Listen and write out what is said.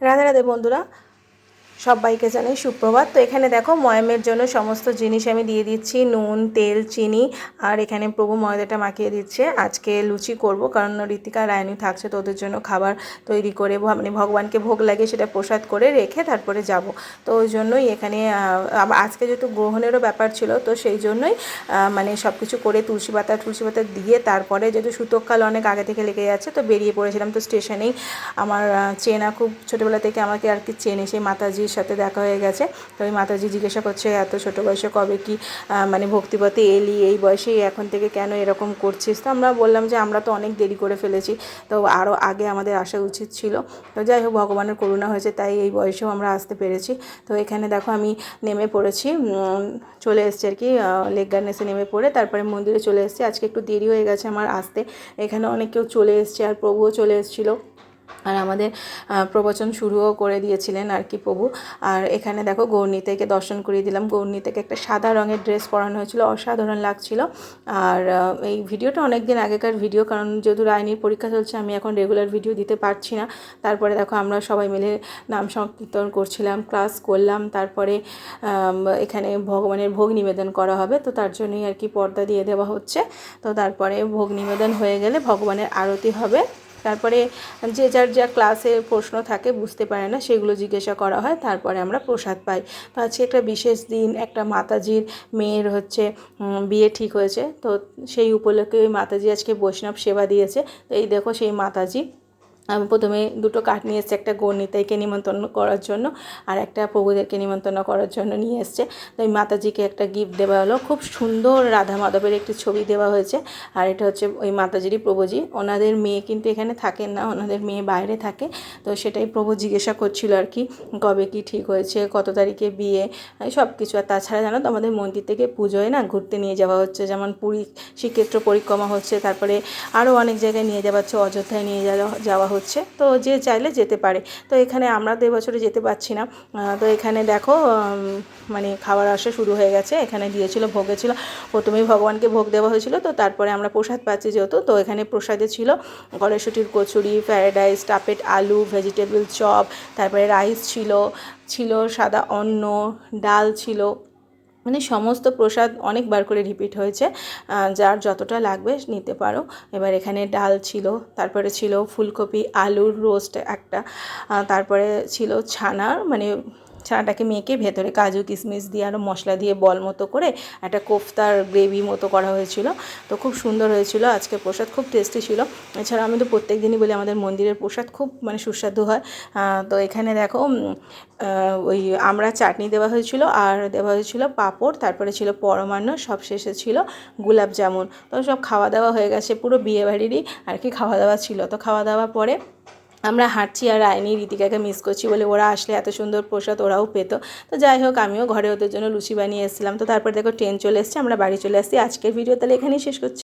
রাধে রাধে বন্ধুরা সবাইকে জানাই সুপ্রভাত। তো এখানে দেখো ময়ামের জন্য সমস্ত জিনিস আমি দিয়ে দিচ্ছি, নুন, তেল, চিনি, আর এখানে প্রভু ময়দাটা মাখিয়ে দিচ্ছে। আজকে লুচি করব, কারণ ঋতিকা, রায়নি থাকছে, তো ওদের জন্য খাবার তৈরি করে মানে ভগবানকে ভোগ লাগে সেটা প্রসাদ করে রেখে তারপরে যাব। তো ওই জন্যই এখানে আজকে যেহেতু গ্রহণেরও ব্যাপার ছিল, তো সেই জন্যই মানে সব কিছু করে তুলসী পাতা তুলসী পাতা দিয়ে তারপরে যেহেতু সুতোকাল অনেক আগে থেকে লেগে যাচ্ছে তো বেরিয়ে পড়েছিলাম তো স্টেশনেই। আমার চেনা খুব ছোটোবেলা থেকে আমাকে আর কি চেনে, সেই মাতাজির সাথে দেখা হয়ে গেছে। তো ওই মাতাজি জিজ্ঞাসা করছে, এত ছোটো বয়সে কবে কি মানে ভক্তিপথে এলি? এই বয়সেই এখন থেকে কেন এরকম করছিস? তো আমরা বললাম যে, আমরা তো অনেক দেরি করে ফেলেছি। তো আরও আগে আমাদের আসা উচিত ছিল। তো যাই হোক, ভগবানের করুণা হয়েছে, তাই এই বয়সেও আমরা আসতে পেরেছি। তো এখানে দেখো, আমি নেমে পড়েছি চলে এসেছি আর কি লেক গার্ডেন্সে নেমে পড়ে, তারপরে মন্দিরে চলে এসেছি। আজকে একটু দেরি হয়ে গেছে আমার আসতে। এখানে অনেক কেউ চলে এসছে আর প্রভুও চলে এসেছিল। আর আমাদের প্রবচন শুরুও করে দিয়েছিলেন আর কি প্রভু। আর এখানে দেখো গৌরনীতাকে দর্শন করিয়ে দিলাম। গৌরনীতাকে একটা সাদা রঙের ড্রেস পরানো হয়েছিল, অসাধারণ লাগছিল। আর এই ভিডিওটা অনেক দিন আগেকার ভিডিও, কারণ যেহেতু রায়নির পরীক্ষা চলছে, আমি এখন রেগুলার ভিডিও দিতে পারছি না। তারপরে দেখো আমরা সবাই মিলে নাম সংকীর্তন করছিলাম ক্লাস করলাম। তারপরে এখানে ভগবানের ভোগ নিবেদন করা হবে, তো তার জন্যই আর কি পর্দা দিয়ে দেওয়া হচ্ছে। তো তারপরে ভোগ নিবেদন হয়ে গেলে ভগবানের আরতি হবে। তারপরে যে যার যা ক্লাসে প্রশ্ন থাকে বুঝতে পারে না, সেগুলো জিজ্ঞাসা করা হয়, তারপরে আমরা প্রসাদ পাই। তো আজকে একটা বিশেষ দিন, একটা মাতাজির মেয়ের হচ্ছে বিয়ে ঠিক হয়েছে। তো সেই উপলক্ষে ওই মাতাজি আজকে বৈষ্ণব সেবা দিয়েছে। তো এই দেখো সেই মাতাজি প্রথমে দুটো কাঠ নিয়ে এসেছি, একটা গণিতাইকে নিমন্ত্রণ করার জন্য আর একটা প্রভুদেরকে নিমন্ত্রণ করার জন্য নিয়ে এসছে। তো ওই মাতাজিকে একটা গিফট দেওয়া হলো। খুব সুন্দর রাধা মাধবের একটি ছবি দেওয়া হয়েছে। আর এটা হচ্ছে ওই মাতাজিরই প্রভুজি। ওনাদের মেয়ে কিন্তু এখানে থাকেন না, ওনাদের মেয়ে বাইরে থাকে। তো সেটাই প্রভু জিজ্ঞাসা করছিল আর কি, কবে কি ঠিক হয়েছে, কত তারিখে বিয়ে সব কিছু। আর তাছাড়া জানো তো, আমাদের মন্দির থেকে পুজোয় না ঘুরতে নিয়ে যাওয়া হচ্ছে। যেমন পুরী, শ্রীক্ষেত্র পরিক্রমা হচ্ছে, তারপরে আরও অনেক জায়গায় নিয়ে যাওয়া হচ্ছে, অযোধ্যায় নিয়ে যাওয়া যাওয়া হচ্ছে। তো যে চাইলে যেতে পারে। তো এখানে আমরা তো এবছরে যেতে পারছি না। তো এখানে দেখো মানে খাবার আসা শুরু হয়ে গেছে। এখানে দিয়েছিল, ভোগে ছিল প্রথমেই ভগবানকে ভোগ দেওয়া হয়েছিল। তো তারপরে আমরা প্রসাদ পাচ্ছি যেহেতু। তো এখানে প্রসাদে ছিল কড়াইশুটির কচুরি ফ্রায়েড রাইস টাপেট আলু ভেজিটেবল চপ তারপরে রাইস ছিল ছিল সাদা অন্ন, ডাল ছিল। মানে সমস্ত প্রসাদ অনেকবার করে রিপিট হয়েছে যার যতটা লাগবে নিতে পারো। এবার এখানে ডাল ছিল, তারপরে ছিল ফুলকপি, আলুর রোস্ট একটা তারপরে ছিল ছানার মানে ছানাটাকে মেখে ভেতরে কাজু কিশমিশ দিয়ে আরও মশলা দিয়ে বল মতো করে একটা কোফতার গ্রেভি মতো করা হয়েছিল। তো খুব সুন্দর হয়েছিল, আজকে প্রসাদ খুব টেস্টি ছিল। এছাড়া আমি তো প্রত্যেক দিনই বলি আমাদের মন্দিরের প্রসাদ খুব মানে সুস্বাদু হয়। তো এখানে দেখো ওই আমরা চাটনি দেওয়া হয়েছিল আর দেওয়া হয়েছিল পাঁপড়, তারপরে ছিল পরমান্ন, সব শেষে ছিল গোলাপ জামুন। তো সব খাওয়া দাওয়া হয়ে গেছে, পুরো বিয়ে বাড়িরই আর কি খাওয়া দাওয়া ছিল। তো খাওয়া দাওয়া পরে আমরা হাঁটছি আর আইনি রীতিকাকে মিস করছি বলে ওরা আসলে এত সুন্দর প্রসাদ ওরাও পেতো। তো যাই হোক, আমিও ঘরে ওদের জন্য লুচি বানিয়ে এসেছিলাম। তো তারপর দেখো ট্রেন চলে এসছে, আমরা বাড়ি চলে আসছি। আজকের ভিডিও তাহলে এখানেই শেষ করছি।